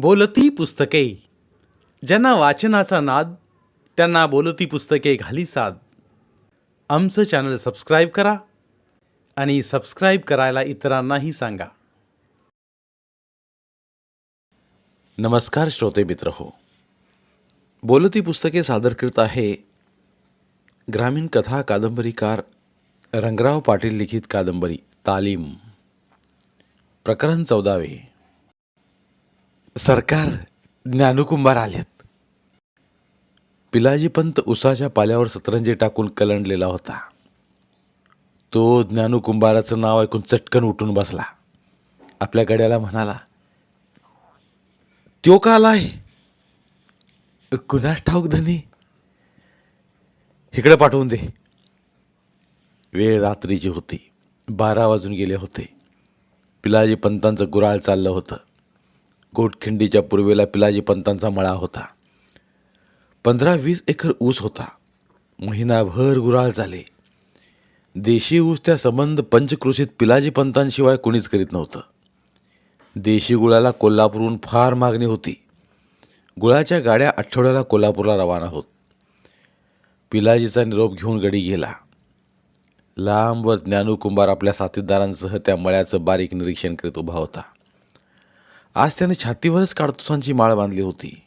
बोलती पुस्तके. ज्यांना वाचनाचा नाद त्यांना बोलती पुस्तके घाली साद. आमचं चॅनल सबस्क्राईब करा आणि सबस्क्राईब करायला इतरांनाही सांगा. नमस्कार श्रोते मित्र हो. बोलती पुस्तके सादर करत आहे ग्रामीण कथा कादंबरीकार रंगराव पाटील लिखित कादंबरी तालीम. प्रकरण चौदावे. सरकार ज्ञानकुंभार आलेत. पिलाजी पंत उसाच्या पाल्यावर सतरंजी टाकून कलंडलेला होता. तो ज्ञानकुंभाराचं नाव ऐकून चटकन उठून बसला. आपल्या गड्याला म्हणाला त्यो का आलाय? कुणास ठाऊक धनी? इकडे पाठवून दे. वेळ रात्रीची होती. बारा वाजून गेले होते. पिलाजी पंतांचं गुराळ चाललं होतं. गोटखिंडीच्या पूर्वेला पिलाजी पंतांचा मळा होता. पंधरा वीस एकर ऊस होता. महिनाभर गुराळ झाले. देशी ऊस त्या संबंध पंचकृषीत पिलाजी पंतांशिवाय कुणीच करीत नव्हतं. देशी गुळाला कोल्हापूरहून फार मागणी होती. गुळाच्या गाड्या आठवड्याला कोल्हापूरला रवाना होत. पिलाजीचा निरोप घेऊन गडी गेला. लांबवर ज्ञानूकुंभार आपल्या साथीदारांसह त्या मळ्याचं बारीक निरीक्षण करीत उभा होता. आज त्याने छातीवरच काडतुसांची माळ बांधली होती.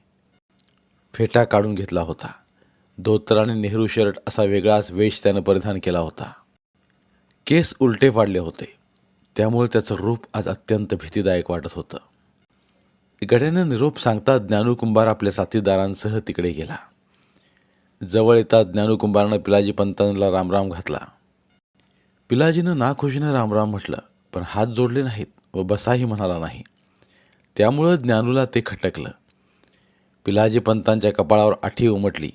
फेटा काढून घेतला होता. धोतर आणि नेहरू शर्ट असा वेगळाच वेश त्यानं परिधान केला होता. केस उलटे पाडले होते. त्यामुळे त्याचं रूप आज अत्यंत भीतीदायक वाटत होतं. गड्यानं निरोप सांगता ज्ञानूकुंभार आपल्या साथीदारांसह तिकडे गेला. जवळ येतात ज्ञानूकुंभारानं पिलाजी पंतांना रामराम घातला. पिलाजीनं नाखुशीनं रामराम म्हटलं पण हात जोडले नाहीत व बसाही म्हणाला नाही. त्यामुळं ज्ञानूला ते खटकलं. पिलाजी पंतांच्या कपाळावर आठी उमटली.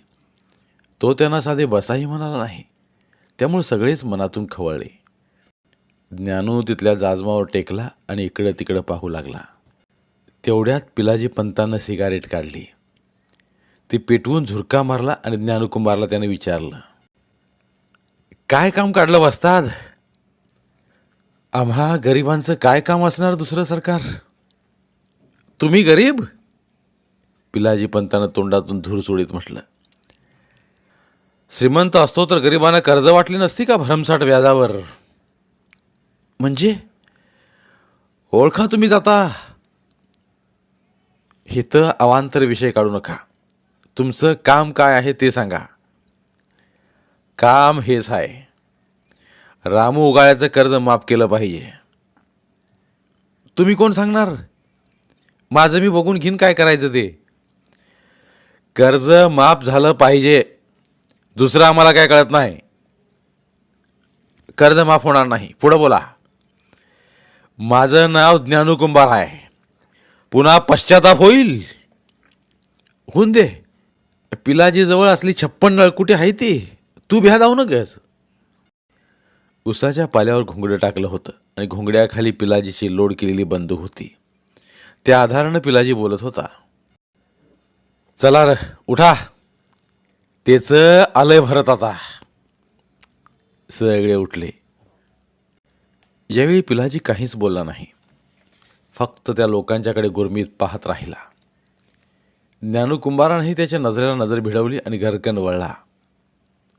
तो त्यांना साधे बसाही म्हणाला नाही. त्यामुळे सगळेच मनातून खवळले. ज्ञानू तिथल्या जाजमावर टेकला आणि इकडं तिकडं पाहू लागला. तेवढ्यात पिलाजी पंतांना सिगारेट काढली. ती पेटवून झुरका मारला आणि ज्ञानकुंभारला त्याने विचारलं काय काम काढलं बसतात आम्हा गरिबांचं काय काम असणार दुसरं सरकार? तुम्ही गरीब? पिलाजी पंतानं तोंडातून धूर सोडीत म्हटलं. श्रीमंत असतो तर गरिबांना कर्ज वाटली नसती का भरमसाठ व्याजावर? म्हणजे? ओळखा तुम्ही जाता. हिथं अवांतर विषय काढू नका. तुमचं काम काय आहे ते सांगा. काम हेच आहे. रामू उगाळ्याचं कर्ज माफ केलं पाहिजे. तुम्ही कोण सांगणार? माझं मी बघून घेईन काय करायचं ते. कर्ज माफ झालं पाहिजे. दुसरं आम्हाला काय कळत नाही. कर्ज माफ होणार नाही. पुढं बोला. माझं नाव ज्ञानूकुंभार आहे. पुन्हा पश्चाताप होईल. होऊन दे. पिलाजी जवळ असली छप्पन नळकुटी आहे ती? तू भ्या जाऊ नकस उसाच्या पाल्यावर घोंगडं टाकलं होतं आणि घोंगड्याखाली पिलाजीची लोड केलेली बंदूक होती. त्या आधारानं पिलाजी बोलत होता. चला र उठा. तेच आलंय भरत आता. सगळे उठले. यावेळी पिलाजी काहीच बोलला नाही फक्त त्या लोकांच्याकडे गुरमीत पाहत राहिला. ज्ञानकुंभारानेही त्याच्या नजरेला नजर भिडवली आणि घरकन वळला.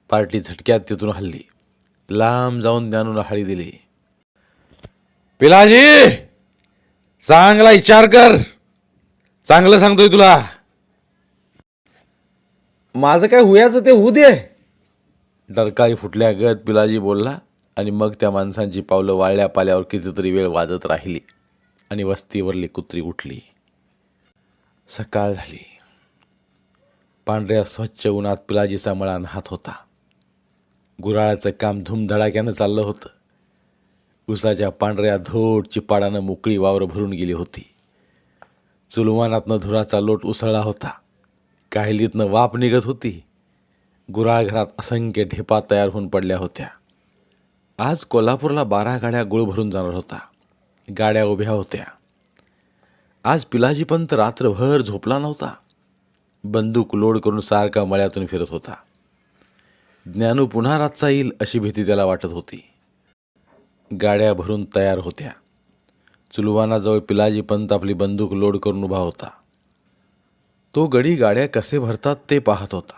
पार्टी झटक्यात तिथून हल्ली. लांब जाऊन ज्ञानूला हळी दिली. पिलाजी! चांगला विचार कर. चांगलं सांगतोय तुला. माझं काय हुयाचं ते होऊ दे. डरकाळी फुटल्या गत पिलाजी बोलला आणि मग त्या माणसांची पावलं वाळल्या पाल्यावर कितीतरी वेळ वाजत राहिली आणि वस्तीवरली कुत्री उठली. सकाळ झाली. पांढऱ्या स्वच्छ उन्हात पिलाजीचा मळा नाहत होता. गुराळाचं काम धूमधडाक्यानं चाललं होतं. उसाच्या पांढऱ्या धोड चिपाडानं मोकळी वावर भरून गेली होती. चुलवानातनं धुराचा लोट उसळला होता. काहिलीतनं वाप निघत होती. गुराळघरात असंख्य ढेपा तयार होऊन पडल्या होत्या. आज कोल्हापूरला बारा गाड्या गुळ भरून जाणार होता. गाड्या उभ्या होत्या. आज पिलाजीपंत रात्रभर झोपला नव्हता. बंदूक लोड करून सारखा मळ्यातून फिरत होता. ज्ञानू पुन्हा रातचा येईल अशी भीती त्याला वाटत होती. गाड्या भरून तयार होत्या. चुलवानाजवळ पिलाजी पंत आपली बंदूक लोड करून उभा होता. तो गडी गाड्या कसे भरतात ते पाहत होता.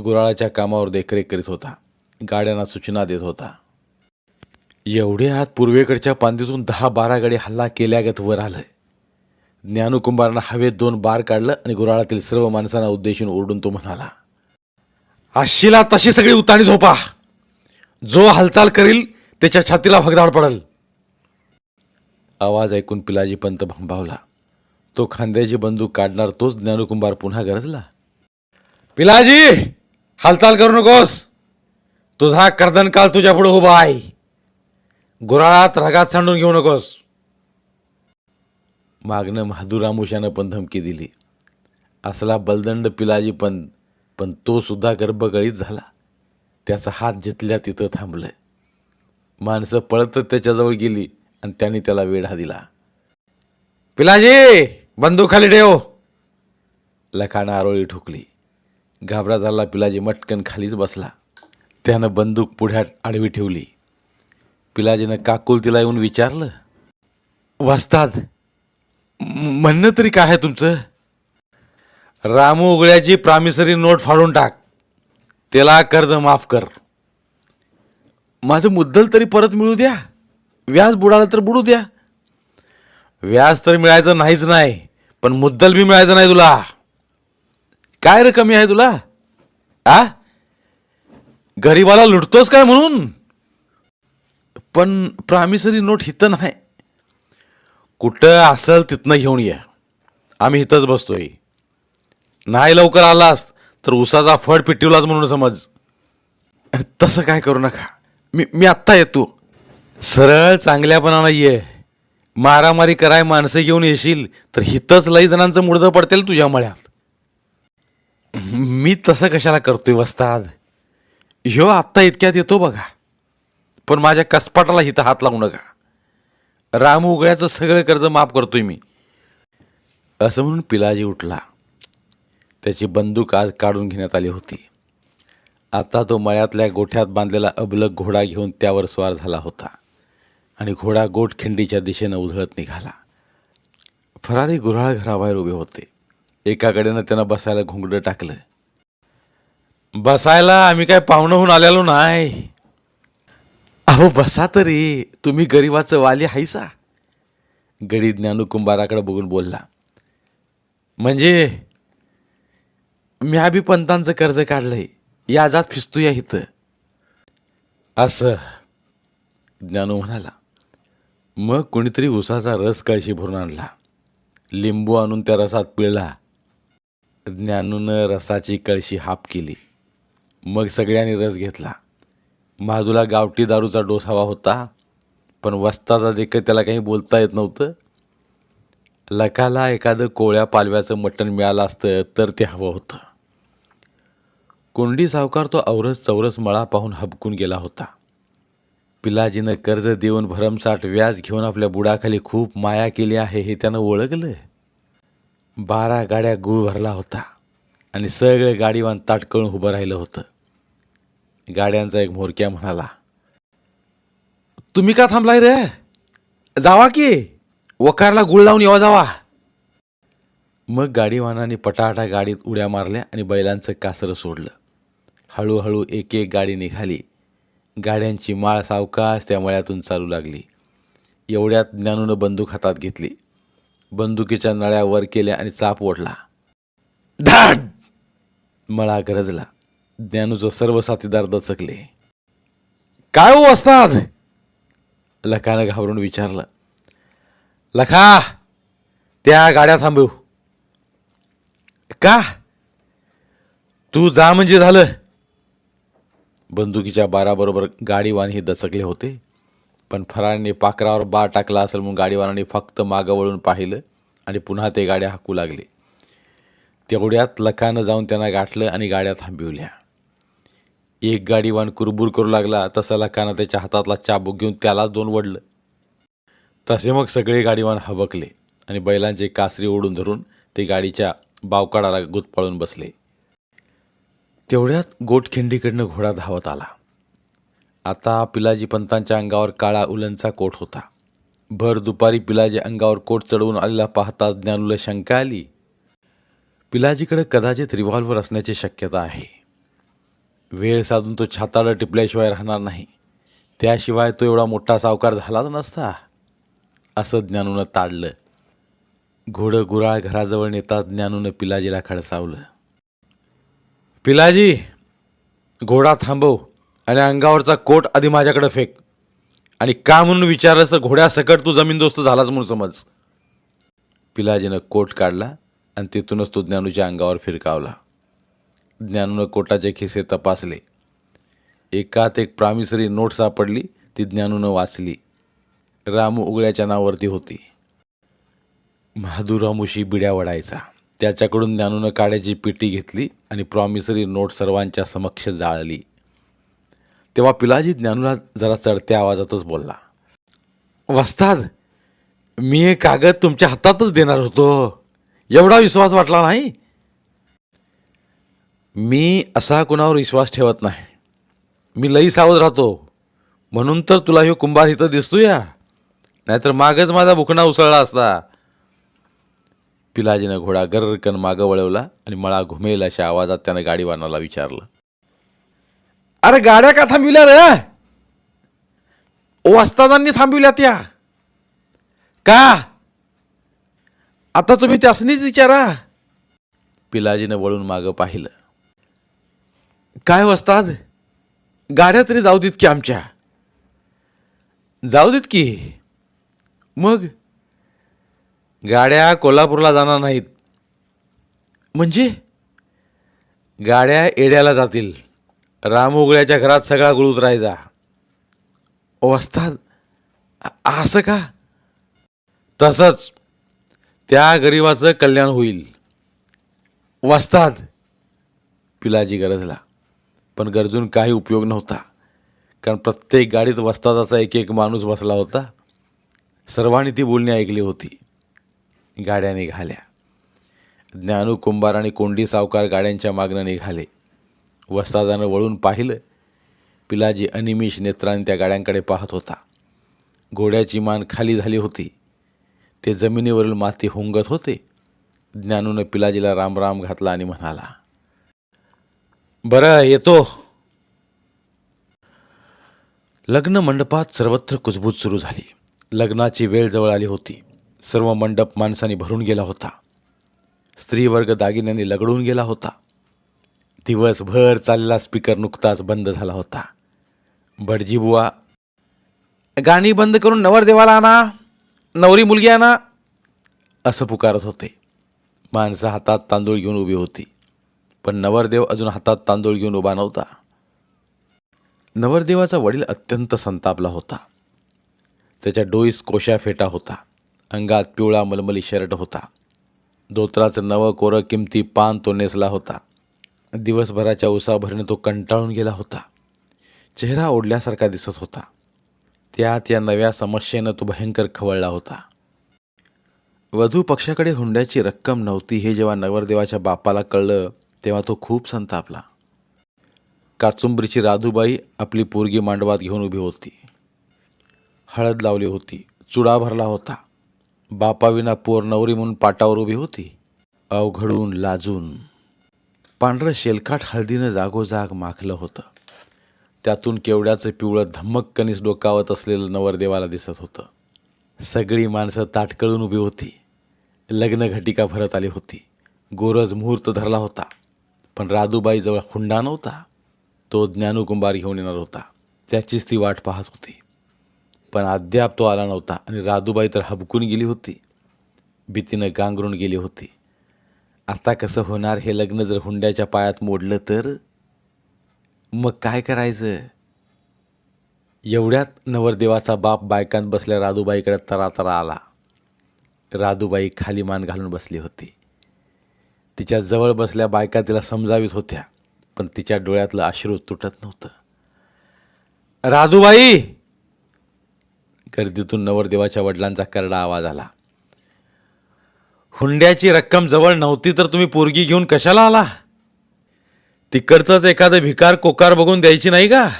गुराळाच्या कामावर देखरेख करीत होता. गाड्यांना सूचना देत होता. एवढे आत पूर्वेकडच्या पांदीतून दहा बारा गाडी हल्ला केल्यागत वर आलं ज्ञानुकुंभारानं हवेत दोन बार काढलं आणि गुराळातील सर्व माणसांना उद्देशून ओरडून तो म्हणाला आशिला तशी सगळी उताणी झोपा. जो हालचाल करील त्याच्या छातीला भगदाड पडल. आवाज ऐकून पिलाजी पंत भंबावला. तो खांद्याची बंदूक काढणार तोच ज्ञानुकुंभार पुन्हा गरजला. पिलाजी हालचाल करू नकोस. तुझा कर्दन काल तुझ्या पुढे उभा आहे. गुराळात रगात सांडून घेऊ नकोस. मागणं महादुरामुशानं पण धमकी दिली. असला बलदंड पिलाजी पण पण तो सुद्धा गर्भगळीत झाला. त्याचा हात जितल्या तिथं थांबलं माणसं पळतच त्याच्याजवळ गेली आणि त्याने त्याला वेढा दिला. पिलाजी बंदूक खाली ठेव. लखानं आरोळी ठोकली. घाबरा झाला पिलाजी मटकन खालीच बसला. त्यानं बंदूक पुढ्यात आडवी ठेवली. पिलाजीनं काकुल तिला येऊन विचारलं वाचतात म्हणणं तरी काय आहे तुमचं? रामू उगड्याची प्रामिसरी नोट फाडून टाक. त्याला कर्ज माफ कर. माझं मुद्दल तरी परत मिळू द्या. व्याज बुडालं तर बुडू द्या. व्याज तर मिळायचं नाहीच नाही पण मुद्दल बी मिळायचं नाही तुला. काय रे कमी आहे तुला? आ? गरीबाला लुटतोस काय म्हणून? पण प्रामिसरी नोट हिथं नाही. कुठं असेल तिथनं घेऊन ये. आम्ही इथंच बसतोय. नाही लवकर आलास तर उसाचा फड पिटिवलाच म्हणून समज. तसं काय करू नका. मी मी आत्ता येतो. सरळ चांगल्यापणानं ये. मारामारी कराय माणसं घेऊन येशील तर हितच लई जणांचं मुडदं पडतेल तुझ्या मळ्यात. मी तसं कशाला करतोय वस्ताद? ह्यो आत्ता इतक्यात येतो बघा. पण माझ्या कसपाटाला हिथं हात लावू नका. राम उगळ्याचं सगळं कर्ज माफ करतोय मी. असं म्हणून पिलाजी उठला. त्याची बंदूक आज काढून घेण्यात आली होती. आता तो मळ्यातल्या गोठ्यात बांधलेला अबलक घोडा घेऊन त्यावर स्वार झाला होता. आणि घोडा गोठखिंडीच्या दिशेनं उधळत निघाला. फरारी गुऱ्हाळ घराबाहेर उभे होते. एकाकडेनं त्यानं बसायला घोंगडं टाकलं. बसायला आम्ही काय पाहुणं होऊन आलेलो नाही. अहो बसा तरी. तुम्ही गरिबाचं वाली हायसा. गडी ज्ञानुकुंभाराकडे बघून बोलला. म्हणजे मी आबी पंतांचं कर्ज काढलंय. या याजात फिसतूया इथं. असं ज्ञानू म्हणाला. मग कोणीतरी उसाचा रस कळशी भरून आणला. लिंबू आणून त्या रसात पिळला. ज्ञानूनं रसाची कळशी हाप केली. मग सगळ्यांनी रस घेतला. महाजूला गावठी दारूचा डोस हवा होता पण वस्ताचा देखत त्याला काही बोलता येत नव्हतं. लकाला एखादं कोळ्या पालव्याचं मटण मिळालं असतं तर ते हवं होतं. कोंडी सावकार तो औरस चौरस मळा पाहून हबकून गेला होता. पिलाजीनं कर्ज देऊन भरमसाठ व्याज घेऊन आपल्या बुडाखाली खूप माया केली आहे हे त्यानं ओळखलं. बारा गाड्या गुळ भरला होता आणि सगळे गाडीवान ताटकळून उभं राहिलं होतं. गाड्यांचा एक म्होरक्या म्हणाला तुम्ही का थांबलाय रे? जावा की. वकारला गुळ लावून येवा जावा. मग गाडीवानाने पटाटा गाडीत उड्या मारल्या आणि बैलांचं कासरं सोडलं. हळूहळू एक एक गाडी निघाली. गाड्यांची माळ सावकाश त्या मळ्यातून चालू लागली. एवढ्यात ज्ञानूनं बंदूक हातात घेतली. बंदुकीच्या नळ्या वर केल्या आणि चाप ओढला. धाड! मळा गरजला. ज्ञानूचं सर्व साथीदार दचकले. काय हो असतात? लखानं घाबरून विचारलं. लखा त्या गाड्या थांबव. का? तू जा म्हणजे झालं. बंदुकीच्या बाराबरोबर गाडीवानही दचकले होते. पण फरारने पाकरावर बार टाकला असेल म्हणून गाडीवानाने फक्त मागं वळून पाहिलं आणि पुन्हा ते गाड्या हाकू लागले. तेवढ्यात लखानं जाऊन त्यांना गाठलं आणि गाड्या थांबिवल्या. एक गाडीवान कुरबुर करू लागला तसा लखानं त्याच्या हातातला चाबूक घेऊन त्यालाच दोन वडलं. तसे मग सगळे गाडीवान हबकले आणि बैलांचे कासरी ओढून धरून ते गाडीच्या बावकाडाला गुतपाळून बसले. तेवढ्यात गोटखिंडीकडनं घोडा धावत आला. आता पिलाजी पंतांच्या अंगावर काळा उलनचा कोट होता. भर दुपारी पिलाजी अंगावर कोट चढवून आलेला पाहता ज्ञानूला शंका आली. पिलाजीकडे कदाचित रिव्हॉल्वर असण्याची शक्यता आहे. वेळ साधून तो छाताडं टिपल्याशिवाय राहणार नाही. त्याशिवाय तो एवढा मोठा सावकार झालाच नसता असं ज्ञानूनं ताडलं. घोडं गुराळ घराजवळ नेता ज्ञानूनं पिलाजीला खडसावलं. पिलाजी घोडा थांबव आणि अंगावरचा कोट आधी माझ्याकडे फेक. आणि का म्हणून विचारलंस तर घोड्यासकट तू जमीनदोस्त झालाच म्हणून समज. पिलाजीनं कोट काढला आणि तिथूनच तो ज्ञानूच्या अंगावर फिरकावला. ज्ञानूनं कोटाचे खिसे तपासले. एकात एक प्रामिसरी नोट सापडली ती ज्ञानूनं वाचली. रामू उघड्याच्या नावावरती होती. महादुरामुशी बिड्या वडायचा. त्याच्याकडून ज्ञानूनं काड्याची पिटी घेतली आणि प्रॉमिसरी नोट सर्वांच्या समक्ष जाळली. तेव्हा पिलाजी ज्ञानूला जरा चढत्या आवाजातच बोलला वस्ताद मी हे कागद तुमच्या हातातच देणार होतो. एवढा विश्वास वाटला नाही? मी असा कुणावर विश्वास ठेवत नाही. मी लई सावध राहतो. म्हणून तर तुला हे कुंभार इथं दिसतो या नाहीतर मागच माझा भुकणा उसळला असता. पिलाजीनं घोडा गर्रकन मागं वळवला आणि मळा घुमेल अशा आवाजात त्यानं गाडीवानाला विचारलं. अरे गाड्या का थांबविल्या रे? वस्तादांनी थांबविल्या त्या का? आता तुम्ही त्यासनीच विचारा. पिलाजीनं वळून मागं पाहिलं. काय हो वस्ताद गाड्या तरी जाऊ देत की आमच्या. जाऊ देत की. मग? गाड्या कोल्हापूरला जाणार नाहीत. म्हणजे? गाड्या एड्याला जातील. रामोगळ्याच्या घरात सगळा गुळूत राहायचा वस्ताद अ- असं का? तसंच त्या गरिबाचं कल्याण होईल. वस्ताद पिलाजी गरजला पण गरजून काही उपयोग नव्हता. कारण प्रत्येक गाडीत वस्तादाचा एक एक माणूस बसला होता. सर्वांनी ती बोलणी ऐकली होती. गाड्या निघाल्या. ज्ञानू कुंभार आणि कोंडी सावकार गाड्यांच्या मागणं निघाले. वस्तादानं वळून पाहिलं पिलाजी अनिमिष नेत्राने त्या गाड्यांकडे पाहत होता. घोड्याची मान खाली झाली होती. ते जमिनीवरील माती हुंगत होते. ज्ञानूनं पिलाजीला रामराम घातला आणि म्हणाला बरं येतो. लग्न मंडपात सर्वत्र कुजबूज सुरू झाली. लग्नाची वेळ जवळ आली होती. सर्व मंडप माणसाने भरून गेला होता. स्त्रीवर्ग दागिन्यांनी लगडून गेला होता. दिवसभर चाललेला स्पीकर नुकताच बंद झाला होता. भटजीबुवा गाणी बंद करून नवरदेवाला आणा नवरी मुलगी आणा असं पुकारत होते. माणसं हातात तांदूळ घेऊन उभी होती पण नवरदेव अजून हातात तांदूळ घेऊन उभा नव्हता. नवरदेवाचा वडील अत्यंत संतापला होता. त्याच्या डोईस कोशा फेटा होता. अंगात पिवळा मलमली शर्ट होता. धोत्राचं नवं कोरं किमती पान तो नेसला होता. दिवसभराच्या उसाभरीने तो कंटाळून गेला होता. चेहरा ओढल्यासारखा दिसत होता. त्यात या नव्या समस्येनं तो भयंकर खवळला होता. वधू पक्षाकडे हुंड्याची रक्कम नव्हती हे जेव्हा नवरदेवाच्या बापाला कळलं तेव्हा तो खूप संतापला. काचुंबरीची राधूबाई आपली पोरगी मांडवात घेऊन उभी होती. हळद लावली होती. चुडा भरला होता. बापाविना पोर नवरी म्हणून पाटावर उभी होती. अवघडून लाजून. पांढरं शेलकाट हळदीनं जागोजाग माखलं होतं. त्यातून केवड्याचं पिवळं धम्मक्कनीस डोकावत असलेलं नवरदेवाला दिसत होतं. सगळी माणसं ताटकळून उभी होती. लग्न घटिका भरत आली होती. गोरज मुहूर्त धरला होता. पण राधूबाईजवळ हुंडा नव्हता. तो ज्ञानुकुंभार घेऊन येणार होता. त्याचीच ती वाट पाहत होती. पण अद्याप तो आला नव्हता आणि राधूबाई तर हबकून गेली होती. भीतीनं गांगरून गेली होती. आता कसं होणार हे लग्न जर हुंड्याच्या पायात मोडलं तर? मग काय करायचं? एवढ्यात नवरदेवाचा बाप बायकांत बसल्या राधूबाईकडे तरा तरा आला. राधूबाई खाली मान घालून बसली होती. तिच्या जवळ बसल्या बायका तिला समजावीत होत्या पण तिच्या डोळ्यातलं अश्रू तुटत नव्हतं. राधूबाई! गर्दीतून नवरदेवाच्या वडिलांचा करडा आवाज आला. हुंड्याची रक्कम जवळ नव्हती तर तुम्ही पोरगी घेऊन कशाला आला? तिकडचंच एखादं भिकार कोकार बघून द्यायची नाही का?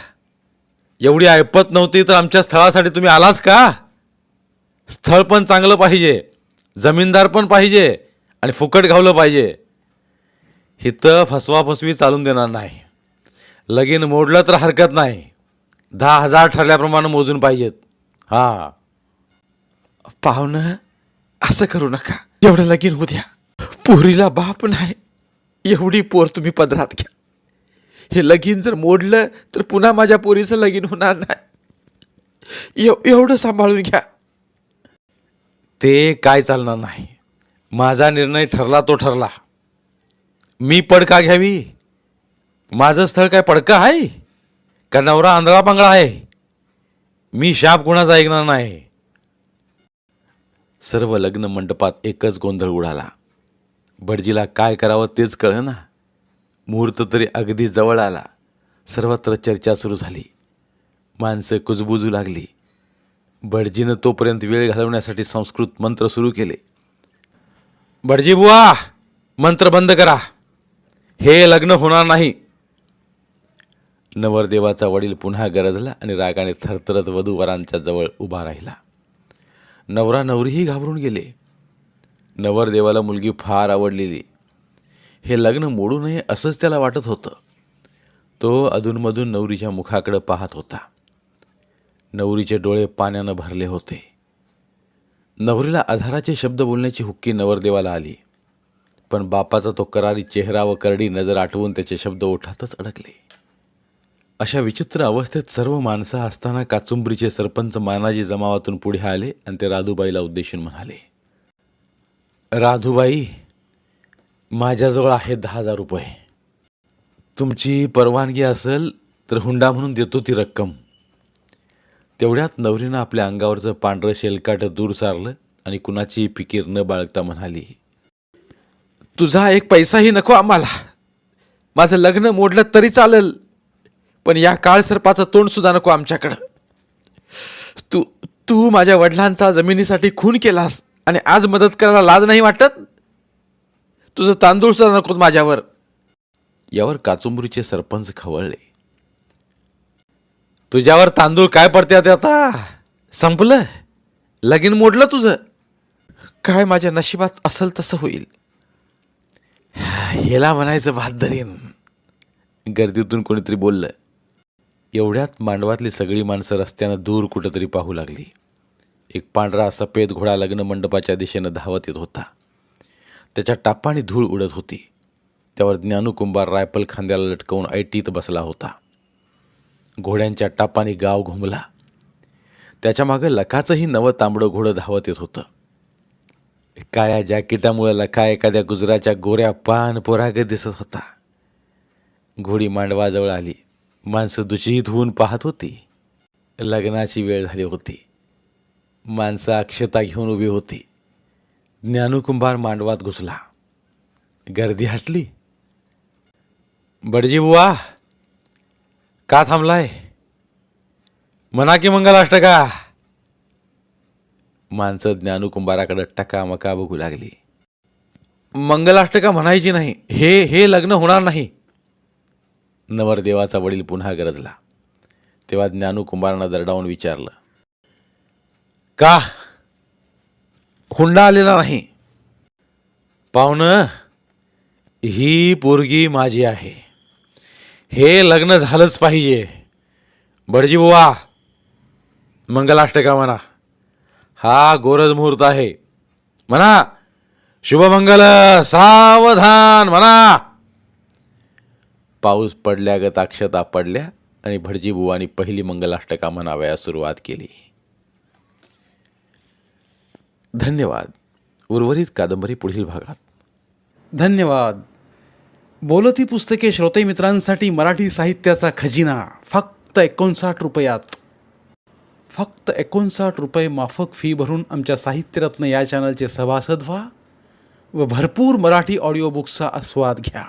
एवढी ऐपत नव्हती तर आमच्या स्थळासाठी तुम्ही आलाच का? स्थळ पण चांगलं पाहिजे जमीनदार पण पाहिजे आणि फुकट घावलं पाहिजे. इथं फसवाफसवी चालून देणार नाही. लगीन मोडलं तर हरकत नाही. दहा हजार ठरल्याप्रमाणे मोजून पाहिजेत. हा. पाहुणं असं करू नका. एवढं लगीन होऊ द्या. पोरीला बाप नाही. एवढी पोर तुम्ही पदरात घ्या. हे लगीन जर मोडलं तर पुन्हा माझ्या पोरीचं लगीन होणार नाही. एव एवढं सांभाळून घ्या. ते काय चालणार नाही. माझा निर्णय ठरला तो ठरला. मी पडका घ्यावी. माझं स्थळ काय पडका आहे? का नवरा आंधळा पांगळा आहे? मी शाप कुणाचा ऐकणार नाही. सर्व लग्न मंडपात एकच गोंधळ उडाला. भटजीला काय करावं तेच कळना. मुहूर्त तरी अगदी जवळ आला. सर्वत्र चर्चा सुरू झाली. माणसं कुजबुजू लागली. भटजीनं तोपर्यंत वेळ घालवण्यासाठी संस्कृत मंत्र सुरू केले. भटजी बुवा मंत्र बंद करा. हे लग्न होणार नाही. नवरदेवाचा वडील पुन्हा गरजला आणि रागाने थरथरत वधूवरांच्या जवळ उभा राहिला. नवरा नवरीही घाबरून गेले. नवरदेवाला मुलगी फार आवडलेली. हे लग्न मोडू नये असंच त्याला वाटत होतं. तो अधूनमधून नवरीच्या मुखाकडे पाहत होता. नवरीचे डोळे पाण्यानं भरले होते. नवरीला आधाराचे शब्द बोलण्याची हुक्की नवरदेवाला आली. पण बापाचा तो करारी चेहरा व करडी नजर आठवून त्याचे शब्द ओठातच अडकले. अशा विचित्र अवस्थेत सर्व माणसं असताना काचुंबरीचे सरपंच मानाजी जमावातून पुढे आले आणि ते राधूबाईला उद्देशून म्हणाले राधूबाई माझ्याजवळ आहे दहा हजार रुपये. तुमची परवानगी असेल तर हुंडा म्हणून देतो ती रक्कम. तेवढ्यात नवरीनं आपल्या अंगावरचं पांढरं शेलकाट दूर सारलं आणि कुणाची फिकीर न बाळगता म्हणाली तुझा एक पैसाही नको आम्हाला. माझं लग्न मोडलं तरी चालेल. पण या काळसर्पाचं तोंड सुद्धा नको आमच्याकडं. तू तू माझ्या वडिलांचा जमिनीसाठी खून केलास आणि आज मदत करायला लाज नाही वाटत? तुझं तांदूळ सुद्धा नको माझ्यावर. यावर काचुंबरीचे सरपंच खवळले. तुझ्यावर तांदूळ काय पडत्यात आता? संपलं? लगीन मोडलं तुझं? काय माझ्या नशिबात असेल तसं होईल? हेला म्हणायचं भात धरीन गर्दीतून कोणीतरी बोललं. एवढ्यात मांडवातली सगळी माणसं रस्त्यानं दूर कुठंतरी पाहू लागली. एक पांढरा सफेद घोडा लग्न मंडपाच्या दिशेनं धावत येत होता. त्याच्या टापाने धूळ उडत होती. त्यावर ज्ञानुकुंभार रायफल खांद्याला लटकवून ऐटीत बसला होता. घोड्यांच्या टापाने गाव घुमला. त्याच्या मागं लखाचंही नवं तांबडं घोडं धावत येत होतं. काळ्या जॅकेटामुळे लखा एखाद्या गुजराच्या गोऱ्या पान पोरागत दिसत होता. घोडी मांडवाजवळ आली. माणसं दूषित होऊन पाहत होती. लग्नाची वेळ झाली होती. माणसं अक्षता घेऊन उभी होती. ज्ञानुकुंभार मांडवात घुसला. गर्दी हटली. बडजी बुवा का थांबलाय? म्हणा की मंगलाष्टका. माणसं ज्ञानुकुंभाराकडे टकामका बघू लागली. मंगलाष्टका म्हणायची नाही. हे हे लग्न होणार नाही. नवरदेवाचा वडील पुन्हा गरजला. तेव्हा ज्ञानुकुंभारानं दरडावून विचारलं का हुंडा आलेला नाही? पाहुणं ही पोरगी माझी आहे. हे लग्न झालंच पाहिजे. बडजी बुवा मंगलाष्टका म्हणा. हा गोरज मुहूर्त आहे. म्हणा शुभमंगल सावधान म्हणा. पाऊस पडल्यागत अक्षता पडल्या आणि भटजीबुवांनी पहिली मंगलाष्टका म्हणावयास सुरुवात केली. धन्यवाद. उर्वरित कादंबरी पुढील भागात. धन्यवाद. बोलती पुस्तके श्रोते मित्रांसाठी मराठी साहित्याचा खजिना. फक्त एकोणसाठ रुपयात. फक्त एकोणसाठ रुपये माफक फी भरून आमच्या साहित्यरत्न या चॅनलचे सभासद व्हा व भरपूर मराठी ऑडिओ बुक्सचा आस्वाद घ्या.